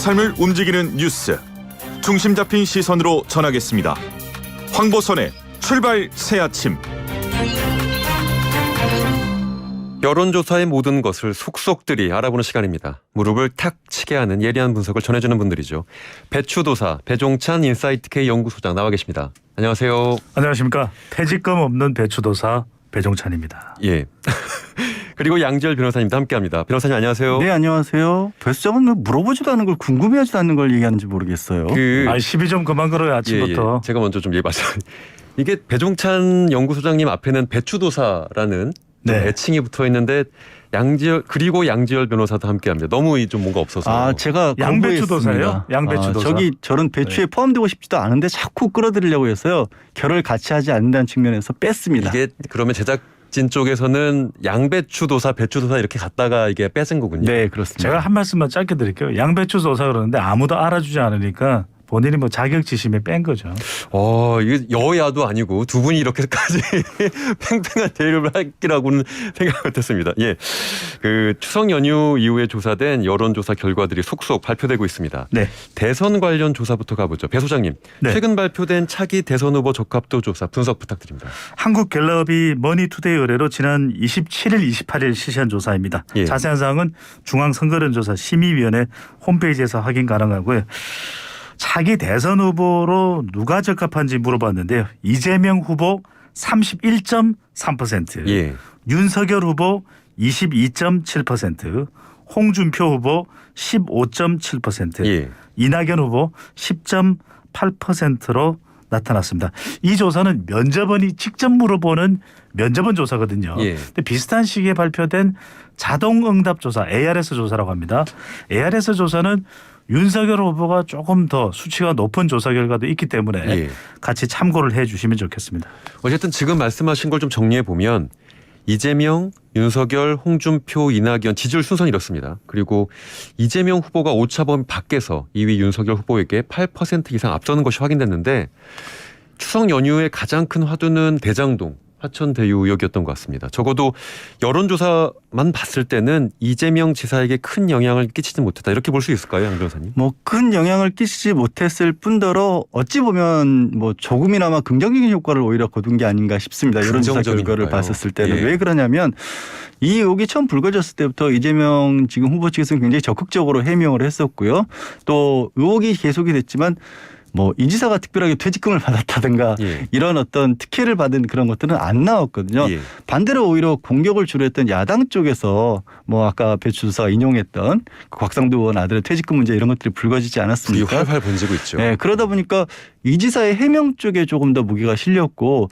삶을 움직이는 뉴스 중심 잡힌 시선으로 전하겠습니다. 황보선의 출발 새 아침. 여론조사의 모든 것을 속속들이 알아보는 시간입니다. 무릎을 탁 치게 하는 예리한 분석을 전해주는 분들이죠. 배추도사 배종찬 인사이트K 연구소장 나와 계십니다. 안녕하세요. 안녕하십니까. 퇴직금 없는 배추도사 배종찬입니다. 예. 그리고 양지열 변호사님도 함께합니다. 변호사님 안녕하세요. 네 안녕하세요. 배수장은 왜 물어보지도 않은 걸 궁금해하지도 않는 걸 얘기하는지 모르겠어요. 그 아 시비 좀 그만 걸어요 예, 아침부터. 예. 제가 먼저 좀 얘기하자. 이게 배종찬 연구소장님 앞에는 배추도사라는 좀 네. 애칭이 붙어 있는데 양지열 그리고 양지열 변호사도 함께합니다. 너무 이좀 뭔가 없어서. 아 제가 양배추도사예요? 공부했습니다. 양배추도사. 아, 저기 저런 배추에 포함되고 싶지도 않은데 자꾸 끌어들이려고 해서요. 결을 같이 하지 않는다는 측면에서 뺐습니다. 이게 그러면 제작 진 쪽에서는 양배추 도사, 배추 도사 이렇게 갔다가 이게 뺏은 거군요. 네 그렇습니다. 제가 한 말씀만 짧게 드릴게요. 양배추 도사 그러는데 아무도 알아주지 않으니까 본인이 뭐 자격지심에 뺀 거죠. 어, 이게 여야도 아니고 두 분이 이렇게까지 팽팽한 대립을 하기라고는 생각 못했습니다. 예. 그 추석 연휴 이후에 조사된 여론조사 결과들이 속속 발표되고 있습니다. 네. 대선 관련 조사부터 가보죠. 배 소장님, 네. 최근 발표된 차기 대선 후보 적합도 조사 분석 부탁드립니다. 한국갤럽이 머니투데이 의뢰로 지난 27일, 28일 실시한 조사입니다. 예. 자세한 사항은 중앙선거론조사 심의위원회 홈페이지에서 확인 가능하고요. 차기 대선 후보로 누가 적합한지 물어봤는데요. 이재명 후보 31.3%, 예. 윤석열 후보 22.7%, 홍준표 후보 15.7%, 예. 이낙연 후보 10.8%로 나타났습니다. 이 조사는 면접원이 직접 물어보는 면접원 조사거든요. 예. 근데 비슷한 시기에 발표된 자동 응답 조사 ARS 조사라고 합니다. ARS 조사는 윤석열 후보가 조금 더 수치가 높은 조사 결과도 있기 때문에 예. 같이 참고를 해 주시면 좋겠습니다. 어쨌든 지금 말씀하신 걸 좀 정리해 보면 이재명, 윤석열, 홍준표, 이낙연 지지율 순서는 이렇습니다. 그리고 이재명 후보가 오차범위 밖에서 2위 윤석열 후보에게 8% 이상 앞서는 것이 확인됐는데 추석 연휴의 가장 큰 화두는 대장동 화천 대유 의혹이었던 것 같습니다. 적어도 여론조사만 봤을 때는 이재명 지사에게 큰 영향을 끼치지 못했다 이렇게 볼 수 있을까요, 양 변호사님? 뭐 큰 영향을 끼치지 못했을 뿐더러 어찌 보면 뭐 조금이나마 긍정적인 효과를 오히려 거둔 게 아닌가 싶습니다. 여론조사 결과를 효과요? 봤었을 때는 예. 왜 그러냐면 이 의혹이 처음 불거졌을 때부터 이재명 지금 후보 측에서는 굉장히 적극적으로 해명을 했었고요. 또 의혹이 계속이 됐지만 뭐이 지사가 특별하게 퇴직금을 받았다든가 예. 이런 어떤 특혜를 받은 그런 것들은 안 나왔거든요. 예. 반대로 오히려 공격을 주로 했던 야당 쪽에서 뭐 아까 배추수사가 인용했던 그 곽상도 의원 아들의 퇴직금 문제 이런 것들이 불거지지 않았습니까? 활활 번지고 있죠. 네, 그러다 보니까 이 지사의 해명 쪽에 조금 더 무게가 실렸고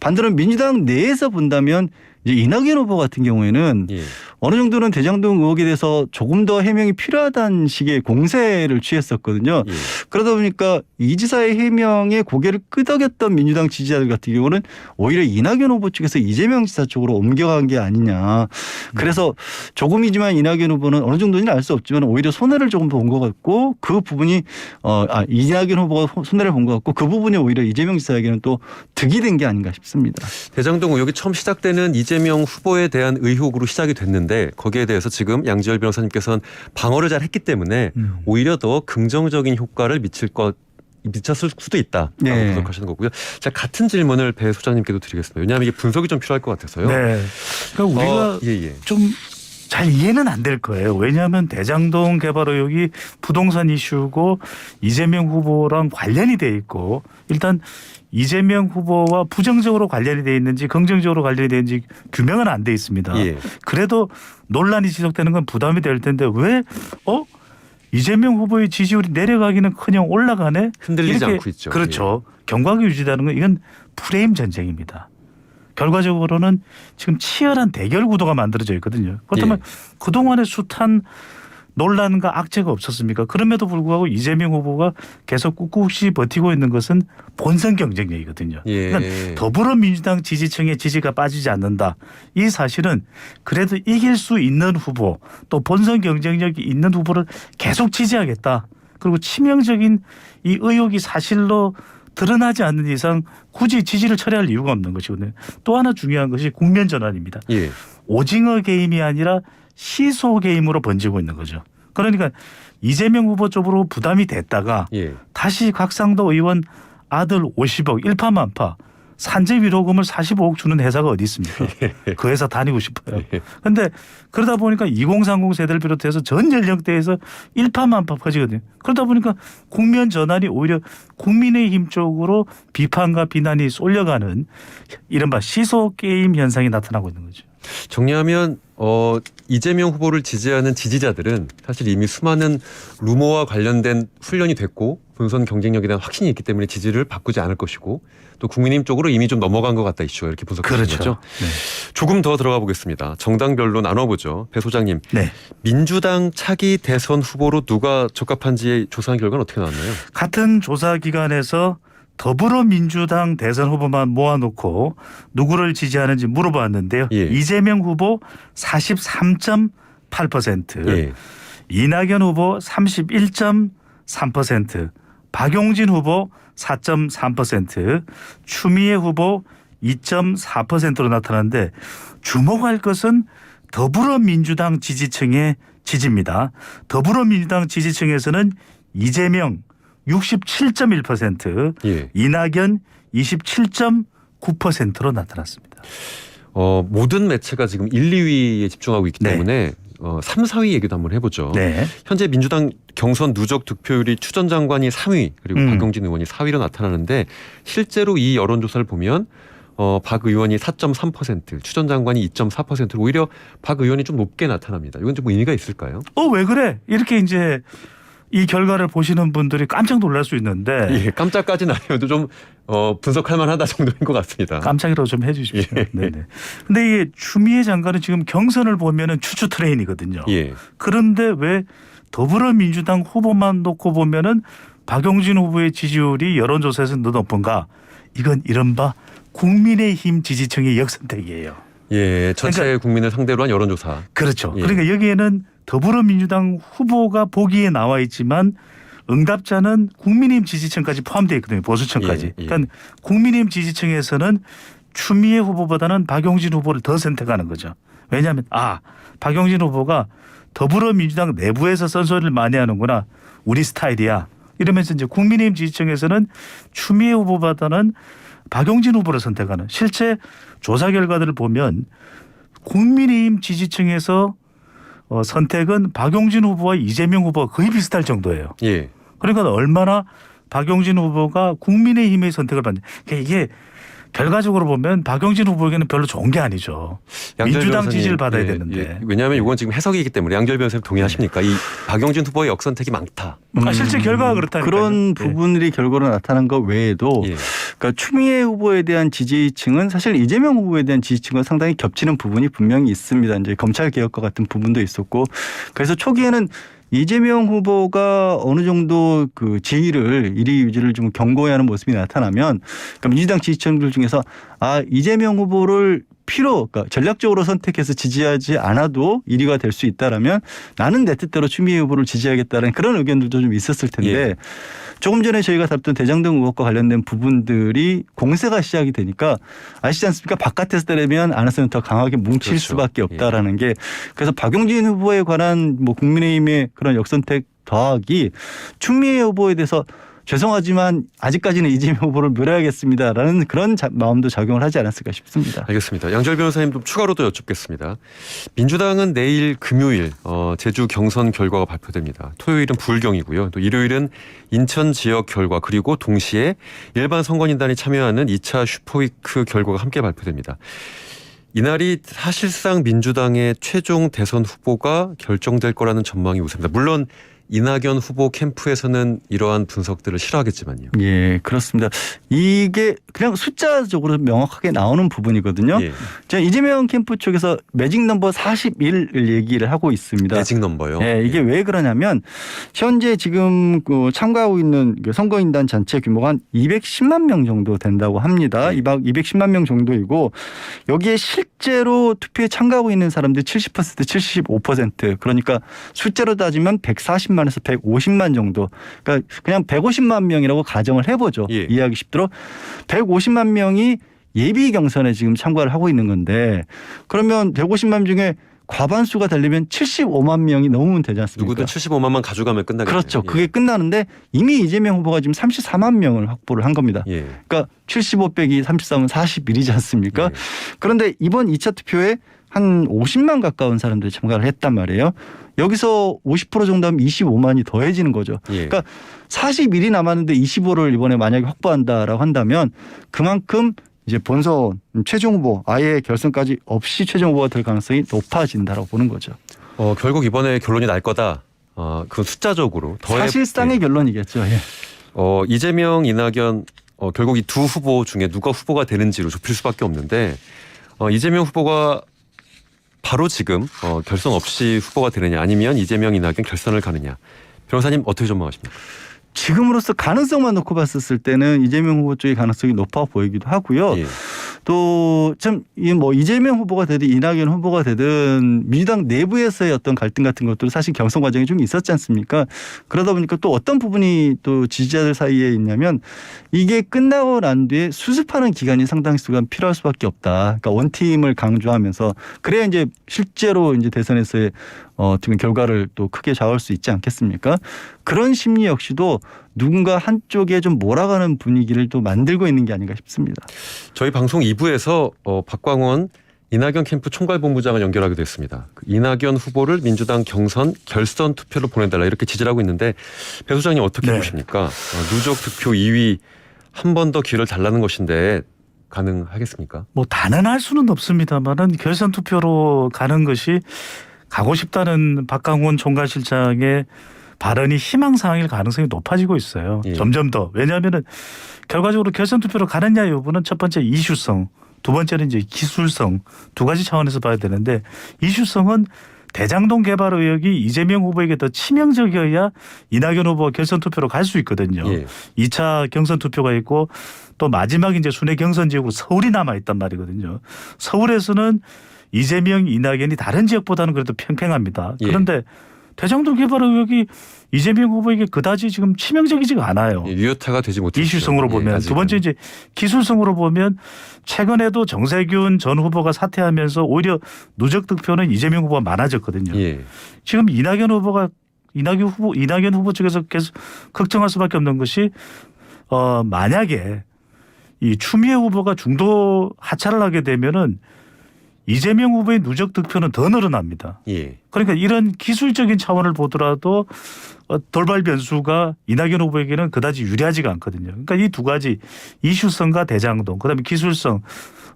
반대로 민주당 내에서 본다면 이제 이낙연 후보 같은 경우에는 예. 어느 정도는 대장동 의혹에 대해서 조금 더 해명이 필요하다는 식의 공세를 취했었거든요. 예. 그러다 보니까 이 지사의 해명에 고개를 끄덕였던 민주당 지지자들 같은 경우는 오히려 이낙연 후보 측에서 이재명 지사 쪽으로 옮겨간 게 아니냐. 그래서 조금이지만 이낙연 후보는 어느 정도인지 알수 없지만 오히려 손해를 조금 본것 같고 그 부분이 어, 아, 이낙연 후보가 손해를 본 것 같고 그 부분이 오히려 이재명 지사에게는 또 득이 된 게 아닌가 싶습니다. 대장동 의혹이 처음 시작되는 이재 명 후보에 대한 의혹으로 시작이 됐는데 거기에 대해서 지금 양지열 변호사님께서는 방어를 잘 했기 때문에 음. 오히려 더 긍정적인 효과를 미칠 것 미쳤을 수도 있다라고 네. 분석하시는 거고요. 자 같은 질문을 배 소장님께도 드리겠습니다. 왜냐하면 이게 분석이 좀 필요할 것 같아서요. 네. 그러니까 우리가 어, 예, 예. 좀잘 이해는 안 될 거예요. 왜냐하면 대장동 개발 의혹이 부동산 이슈고 이재명 후보랑 관련이 돼 있고 일단 이재명 후보와 부정적으로 관련이 돼 있는지 긍정적으로 관련이 돼 있는지 규명은 안 돼 있습니다. 예. 그래도 논란이 지속되는 건 부담이 될 텐데 왜 어? 이재명 후보의 지지율이 내려가기는 커녕 올라가네? 흔들리지 이렇게 않고 있죠. 예. 그렇죠. 경각이 유지되는 건 이건 프레임 전쟁입니다. 결과적으로는 지금 치열한 대결 구도가 만들어져 있거든요. 그렇다면 예. 그동안의 숱한 논란과 악재가 없었습니까? 그럼에도 불구하고 이재명 후보가 계속 꿋꿋이 버티고 있는 것은 본선 경쟁력이거든요. 예. 그러니까 더불어민주당 지지층의 지지가 빠지지 않는다. 이 사실은 그래도 이길 수 있는 후보 또 본선 경쟁력이 있는 후보를 계속 지지하겠다. 그리고 치명적인 이 의혹이 사실로 드러나지 않는 이상 굳이 지지를 철회할 이유가 없는 것이거든요. 또 하나 중요한 것이 국면 전환입니다. 예. 오징어 게임이 아니라 시소 게임으로 번지고 있는 거죠. 그러니까 이재명 후보 쪽으로 부담이 됐다가 예. 다시 곽상도 의원 아들 50억 일파만파 산재 위로금을 45억 주는 회사가 어디 있습니까? 그 회사 다니고 싶어요. 근데 그러다 보니까 2030 세대를 비롯해서 전 연령대에서 일파만파 퍼지거든요. 그러다 보니까 국면 전환이 오히려 국민의힘 쪽으로 비판과 비난이 쏠려가는 이른바 시소 게임 현상이 나타나고 있는 거죠. 정리하면 어 이재명 후보를 지지하는 지지자들은 사실 이미 수많은 루머와 관련된 훈련이 됐고 본선 경쟁력에 대한 확신이 있기 때문에 지지를 바꾸지 않을 것이고 또 국민의힘 쪽으로 이미 좀 넘어간 것 같다 이슈가 이렇게 분석하는 거죠. 조금 더 들어가 보겠습니다. 정당별로 나눠보죠. 배 소장님, 네. 민주당 차기 대선 후보로 누가 적합한지 조사한 결과는 어떻게 나왔나요? 같은 조사 기관에서 더불어민주당 대선 후보만 모아놓고 누구를 지지하는지 물어봤는데요. 예. 이재명 후보 43.8%, 예. 이낙연 후보 31.3%, 박용진 후보 4.3%, 추미애 후보 2.4%로 나타났는데 주목할 것은 더불어민주당 지지층의 지지입니다. 더불어민주당 지지층에서는 이재명 67.1%, 예. 이낙연 27.9%로 나타났습니다. 어, 모든 매체가 지금 1, 2위에 집중하고 있기 네. 때문에 어, 3, 4위 얘기도 한번 해보죠. 네. 현재 민주당 경선 누적 득표율이 추 전 장관이 3위 그리고 음. 박용진 의원이 4위로 나타나는데 실제로 이 여론조사를 보면 어, 박 의원이 4.3%, 추 전 장관이 2.4%로 오히려 박 의원이 좀 높게 나타납니다. 이건 좀 의미가 있을까요? 어 왜 그래? 이렇게 이제 이 결과를 보시는 분들이 깜짝 놀랄 수 있는데 예, 깜짝까지는 아니어도 좀 어, 분석할 만하다 정도인 것 같습니다. 깜짝이라고 좀 해주십시오. 예. 네네. 근데 이게 추미애 장관은 지금 경선을 보면은 추추 트레인이거든요. 예, 그런데 왜 더불어민주당 후보만 놓고 보면은 박용진 후보의 지지율이 여론조사에서 더 높은가? 이건 이른바 국민의힘 지지층의 역선택이에요. 예, 전체 그러니까 국민을 상대로 한 여론조사. 그렇죠. 예. 그러니까 여기에는 더불어민주당 후보가 보기에 나와 있지만 응답자는 국민의힘 지지층까지 포함되어 있거든요. 보수층까지. 예, 예. 그러니까 국민의힘 지지층에서는 추미애 후보보다는 박용진 후보를 더 선택하는 거죠. 왜냐하면 아 박용진 후보가 더불어민주당 내부에서 선소리를 많이 하는구나. 우리 스타일이야. 이러면서 이제 국민의힘 지지층에서는 추미애 후보보다는 박용진 후보를 선택하는 실제 조사 결과들을 보면 국민의힘 지지층에서 어, 선택은 박용진 후보와 이재명 후보가 거의 비슷할 정도예요. 예, 그러니까 얼마나 박용진 후보가 국민의힘의 선택을 받는 그러니까 이게 결과적으로 보면 박용진 후보에게는 별로 좋은 게 아니죠. 민주당 지지를 받아야 예, 되는데. 예. 왜냐하면 이건 지금 해석이기 때문에 양절 변호사님 동의하십니까? 이 박용진 후보의 역선택이 많다. 아, 실제 결과가 그렇다니까요. 그런 네. 부분들이 결과로 나타난 것 외에도 예. 그러니까 추미애 후보에 대한 지지층은 사실 이재명 후보에 대한 지지층과 상당히 겹치는 부분이 분명히 있습니다. 이제 검찰 개혁과 같은 부분도 있었고 그래서 초기에는 이재명 후보가 어느 정도 그 지위를 1위 유지를 좀 경고해야 하는 모습이 나타나면 그러니까 민주당 지지층들 중에서 아 이재명 후보를 필요, 그러니까 전략적으로 선택해서 지지하지 않아도 1위가 될 수 있다라면 나는 내 뜻대로 추미애 후보를 지지하겠다는 그런 의견들도 좀 있었을 텐데 예. 조금 전에 저희가 다뤘던 대장동 의혹과 관련된 부분들이 공세가 시작이 되니까 아시지 않습니까? 바깥에서 때리면 안에서는 더 강하게 뭉칠 그렇죠. 수밖에 없다라는 게 그래서 박용진 후보에 관한 뭐 국민의힘의 그런 역선택 더하기 추미애 후보에 대해서 죄송하지만 아직까지는 이재명 후보를 밀어야겠습니다라는 그런 자- 마음도 작용을 하지 않았을까 싶습니다. 알겠습니다. 양절 변호사님 좀 추가로 또 여쭙겠습니다. 민주당은 내일 금요일 어, 제주 경선 결과가 발표됩니다. 토요일은 불경이고요. 또 일요일은 인천 지역 결과 그리고 동시에 일반 선거인단이 참여하는 2차 슈퍼위크 결과가 함께 발표됩니다. 이날이 사실상 민주당의 최종 대선 후보가 결정될 거라는 전망이 우세입니다. 물론 이낙연 후보 캠프에서는 이러한 분석들을 싫어하겠지만요. 예, 그렇습니다. 이게 그냥 숫자적으로 명확하게 나오는 부분이거든요. 예. 자, 이재명 캠프 쪽에서 매직 넘버 41을 얘기를 하고 있습니다. 매직 넘버요. 예, 이게 왜 그러냐면 현재 지금 그 참가하고 있는 그 선거인단 전체 규모가 한 210만 명 정도 된다고 합니다. 네. 이박 210만 명 정도이고 여기에 실제로 투표에 참가하고 있는 사람들이 70% 75% 그러니까 숫자로 따지면 140만 에서 150만 정도. 그러니까 그냥 150만 명이라고 가정을 해보죠. 예. 이해하기 쉽도록 150만 명이 예비 경선에 지금 참가를 하고 있는 건데 그러면 150만 중에 과반수가 되려면 75만 명이 넘으면 되지 않습니까? 누구든 75만만 가져가면 끝나겠네요. 그렇죠. 그게 끝나는데 이미 이재명 후보가 지금 34만 명을 확보를 한 겁니다. 예. 예. 그러니까 75 빼기 33은 41이지 않습니까? 예. 그런데 이번 2차 투표에 한 50만 가까운 사람들이 참가를 했단 말이에요. 여기서 50% 정도 하면 25만이 더해지는 거죠. 예. 그러니까 41이 남았는데 25를 이번에 만약에 확보한다라고 한다면 그만큼 이제 본선 최종 후보 아예 결선까지 없이 최종 후보가 될 가능성이 높아진다라고 보는 거죠. 어, 결국 이번에 결론이 날 거다. 어, 그 숫자적으로 더해 사실상의 예. 결론이겠죠. 예. 어, 이재명, 이낙연 어, 결국 이 두 후보 중에 누가 후보가 되는지로 좁힐 수밖에 없는데 어, 이재명 후보가 바로 지금 어, 결선 없이 후보가 되느냐 아니면 이재명, 이낙연 결선을 가느냐 변호사님 어떻게 전망하십니까? 지금으로서 가능성만 놓고 봤었을 때는 이재명 후보 쪽의 가능성이 높아 보이기도 하고요. 예. 또참이뭐 이재명 후보가 되든 이낙연 후보가 되든 민주당 내부에서의 어떤 갈등 같은 것도 사실 경선 과정이 좀 있었지 않습니까? 그러다 보니까 또 어떤 부분이 또 지지자들 사이에 있냐면 이게 끝나고 난 뒤에 수습하는 기간이 상당히 수가 필요할 수밖에 없다. 그러니까 원팀을 강조하면서 그래야 이제 실제로 이제 대선에서의 어, 어떻게 보면 결과를 또 크게 좌우할 수 있지 않겠습니까? 그런 심리 역시도 누군가 한쪽에 좀 몰아가는 분위기를 또 만들고 있는 게 아닌가 싶습니다. 저희 방송 2부에서 어, 박광원 이낙연 캠프 총괄본부장을 연결하기도 했습니다. 그 이낙연 후보를 민주당 경선 결선 투표로 보내달라 이렇게 지지를 하고 있는데 배 소장님 어떻게 네. 보십니까? 어, 누적 득표 2위 한 번 더 기회를 달라는 것인데 가능하겠습니까? 뭐 단언할 수는 없습니다만은 결선 투표로 가는 것이 가고 싶다는 박강원 총괄실장의 발언이 희망사항일 가능성이 높아지고 있어요. 예. 점점 더. 왜냐하면은 결과적으로 결선 투표로 가느냐 여부는 첫 번째 이슈성, 두 번째는 이제 기술성 두 가지 차원에서 봐야 되는데 이슈성은 대장동 개발 의혹이 이재명 후보에게 더 치명적이어야 이낙연 후보가 결선 투표로 갈 수 있거든요. 예. 2차 경선 투표가 있고 또 마지막 이제 순회 경선 지역으로 서울이 남아 있단 말이거든요. 서울에서는 이재명, 이낙연이 다른 지역보다는 그래도 팽팽합니다. 예. 그런데 대장동 개발 의혹이 이재명 후보에게 그다지 지금 치명적이지가 않아요. 예, 유효타가 되지 못했죠. 이슈성으로 예, 보면 아직은. 두 번째 이제 기술성으로 보면 최근에도 정세균 전 후보가 사퇴하면서 오히려 누적 득표는 이재명 후보가 많아졌거든요. 예. 지금 이낙연 후보가 이낙연 후보 이낙연 후보 측에서 계속 걱정할 수밖에 없는 것이 어 만약에 이 추미애 후보가 중도 하차를 하게 되면은 이재명 후보의 누적 득표는 더 늘어납니다. 예. 그러니까 이런 기술적인 차원을 보더라도 어, 돌발 변수가 이낙연 후보에게는 그다지 유리하지가 않거든요. 그러니까 이 두 가지 이슈성과 대장동, 그다음에 기술성,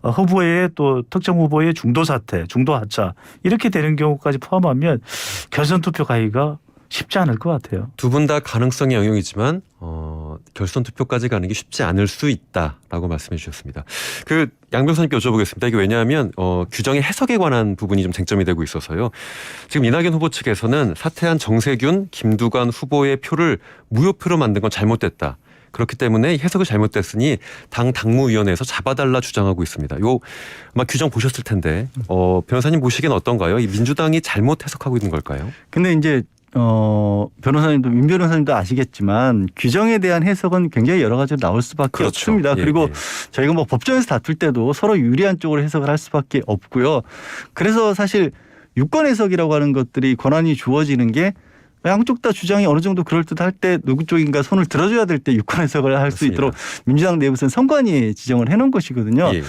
어, 후보의 또 특정 후보의 중도 사퇴, 중도 하차 이렇게 되는 경우까지 포함하면 결선 투표 가기가 쉽지 않을 것 같아요. 두 분 다 가능성의 영역이지만 어, 결선 투표까지 가는 게 쉽지 않을 수 있다라고 말씀해 주셨습니다. 그 양 변호사님께 여쭤보겠습니다. 이게 왜냐하면 어, 규정의 해석에 관한 부분이 좀 쟁점이 되고 있어서요. 지금 이낙연 후보 측에서는 사퇴한 정세균, 김두관 후보의 표를 무효표로 만든 건 잘못됐다. 그렇기 때문에 해석이 잘못됐으니 당 당무위원회에서 잡아달라 주장하고 있습니다. 요 아마 규정 보셨을 텐데 어, 변호사님 보시기엔 어떤가요? 이 민주당이 잘못 해석하고 있는 걸까요? 근데 이제 어 변호사님도 민 변호사님도 아시겠지만 규정에 대한 해석은 굉장히 여러 가지로 나올 수밖에 없습니다. 예, 그리고 예. 저희가 뭐 법정에서 다툴 때도 서로 유리한 쪽으로 해석을 할 수밖에 없고요. 그래서 사실 유권 해석이라고 하는 것들이 권한이 주어지는 게 양쪽 다 주장이 어느 정도 그럴 듯할 때 누구 쪽인가 손을 들어줘야 될 때 유권 해석을 할 수. 있도록 민주당 내부에서는 선관위 지정을 해놓은 것이거든요. 예.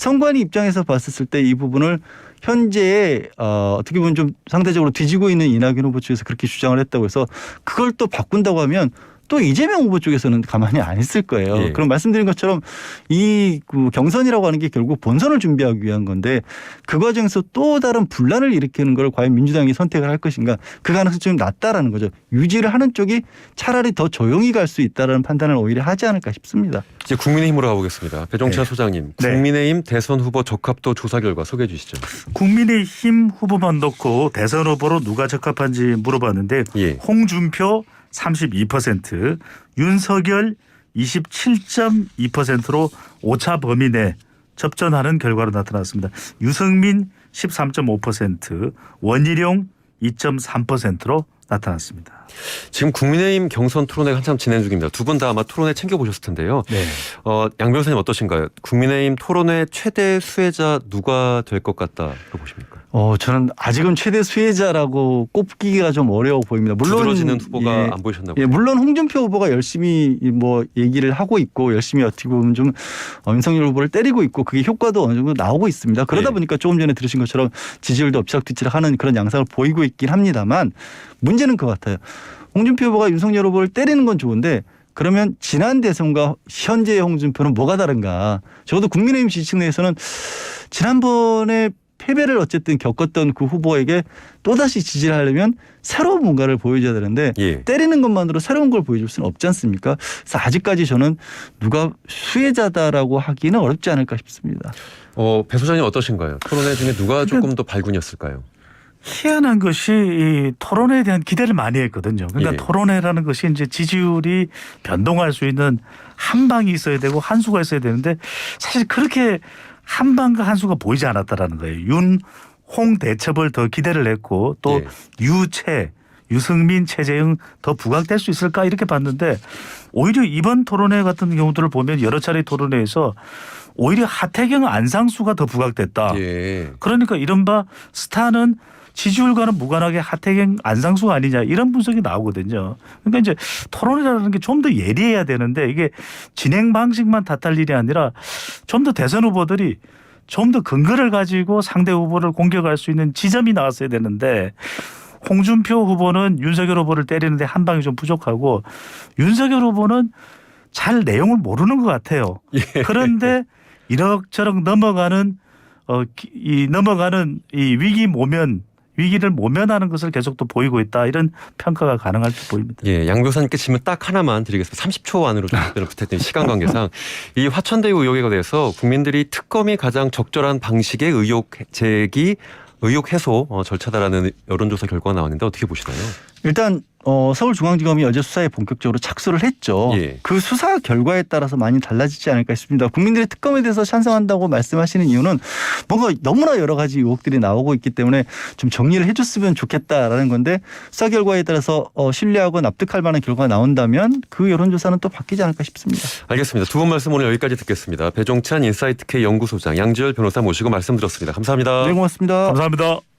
선관위 입장에서 봤었을 때 이 부분을 현재 어, 어떻게 보면 좀 상대적으로 뒤지고 있는 이낙연 후보 측에서 그렇게 주장을 했다고 해서 그걸 또 바꾼다고 하면 또 이재명 후보 쪽에서는 가만히 안 있을 거예요. 예. 그럼 말씀드린 것처럼 이그 경선이라고 하는 게 결국 본선을 준비하기 위한 건데 그 과정에서 또 다른 분란을 일으키는 걸 과연 민주당이 선택을 할 것인가 그 가능성이 좀 낮다라는 거죠. 유지를 하는 쪽이 차라리 더 조용히 갈 수 있다라는 판단을 오히려 하지 않을까 싶습니다. 이제 국민의힘으로 가보겠습니다. 배종찬 네. 소장님, 네. 국민의힘 대선 후보 적합도 조사 결과 소개해 주시죠. 국민의힘 후보만 놓고 대선 후보로 누가 적합한지 물어봤는데 예. 홍준표 32%, 윤석열 27.2%로 오차 범위 내 접전하는 결과로 나타났습니다. 유승민 13.5%, 원희룡 2.3%로 나타났습니다. 지금 국민의힘 경선 토론회 한참 진행 중입니다. 두 분 다 아마 토론회 챙겨 보셨을 텐데요. 네. 어, 양 변호사님 어떠신가요? 국민의힘 토론회 최대 수혜자 누가 될 것 같다고 보십니까? 어, 저는 아직은 최대 수혜자라고 꼽기가 좀 어려워 보입니다. 물론 두드러지는 후보가 예, 안 보이셨나 예, 보요 물론 홍준표 후보가 열심히 뭐 얘기를 하고 있고 열심히 어떻게 보면 좀 어, 윤석열 후보를 때리고 있고 그게 효과도 어느 정도 나오고 있습니다. 그러다 예. 보니까 조금 전에 들으신 것처럼 지지율도 엎치락뒤치락하는 그런 양상을 보이고 있긴 합니다만 문제는 그것 같아요. 홍준표 후보가 윤석열 후보를 때리는 건 좋은데 그러면 지난 대선과 현재의 홍준표는 뭐가 다른가? 적어도 국민의힘 지지층 내에서는 지난번에 패배를 어쨌든 겪었던 그 후보에게 또다시 지지를 하려면 새로운 뭔가를 보여줘야 되는데 예. 때리는 것만으로 새로운 걸 보여줄 수는 없지 않습니까? 그래서 아직까지 저는 누가 수혜자다라고 하기는 어렵지 않을까 싶습니다. 어, 배 소장님 어떠신가요? 토론회 중에 누가 그러니까 조금 더 발군이었을까요? 희한한 것이 이 토론회에 대한 기대를 많이 했거든요. 그러니까 예. 토론회라는 것이 이제 지지율이 변동할 수 있는 한 방이 있어야 되고 한 수가 있어야 되는데 사실 그렇게 한 방과 한 수가 보이지 않았다라는 거예요. 윤, 홍 대첩을 더 기대를 했고 또 예. 유채, 유승민, 최재형 더 부각될 수 있을까 이렇게 봤는데 오히려 이번 토론회 같은 경우들을 보면 여러 차례 토론회에서 오히려 하태경, 안상수가 더 부각됐다. 예. 그러니까 이른바 스타는 지지율과는 무관하게 하태경 안상수가 아니냐 이런 분석이 나오거든요. 그러니까 이제 토론이라는 게 좀 더 예리해야 되는데 이게 진행 방식만 탓할 일이 아니라 좀 더 대선 후보들이 좀 더 근거를 가지고 상대 후보를 공격할 수 있는 지점이 나왔어야 되는데 홍준표 후보는 윤석열 후보를 때리는데 한 방이 좀 부족하고 윤석열 후보는 잘 내용을 모르는 것 같아요. 그런데 이럭저럭 넘어가는 어, 기- 이 넘어가는 이 위기 모면 위기를 모면하는 것을 계속 또 보이고 있다 이런 평가가 가능할 듯 보입니다. 예, 양 변호사님께 질문 딱 하나만 드리겠습니다. 30초 안으로 좀 답변을 부탁드립니다. 시간 관계상 이 화천대유 의혹에 대해서 국민들이 특검이 가장 적절한 방식의 의혹 제기, 의혹 해소 어, 절차다라는 여론조사 결과가 나왔는데 어떻게 보시나요? 일단 어, 서울중앙지검이 어제 수사에 본격적으로 착수를 했죠. 예. 그 수사 결과에 따라서 많이 달라지지 않을까 싶습니다. 국민들이 특검에 대해서 찬성한다고 말씀하시는 이유는 뭔가 너무나 여러 가지 의혹들이 나오고 있기 때문에 좀 정리를 해줬으면 좋겠다라는 건데 수사 결과에 따라서 어, 신뢰하고 납득할 만한 결과가 나온다면 그 여론조사는 또 바뀌지 않을까 싶습니다. 알겠습니다. 두 분 말씀 오늘 여기까지 듣겠습니다. 배종찬 인사이트K 연구소장 양지열 변호사 모시고 말씀 들었습니다. 감사합니다. 네, 고맙습니다. 감사합니다.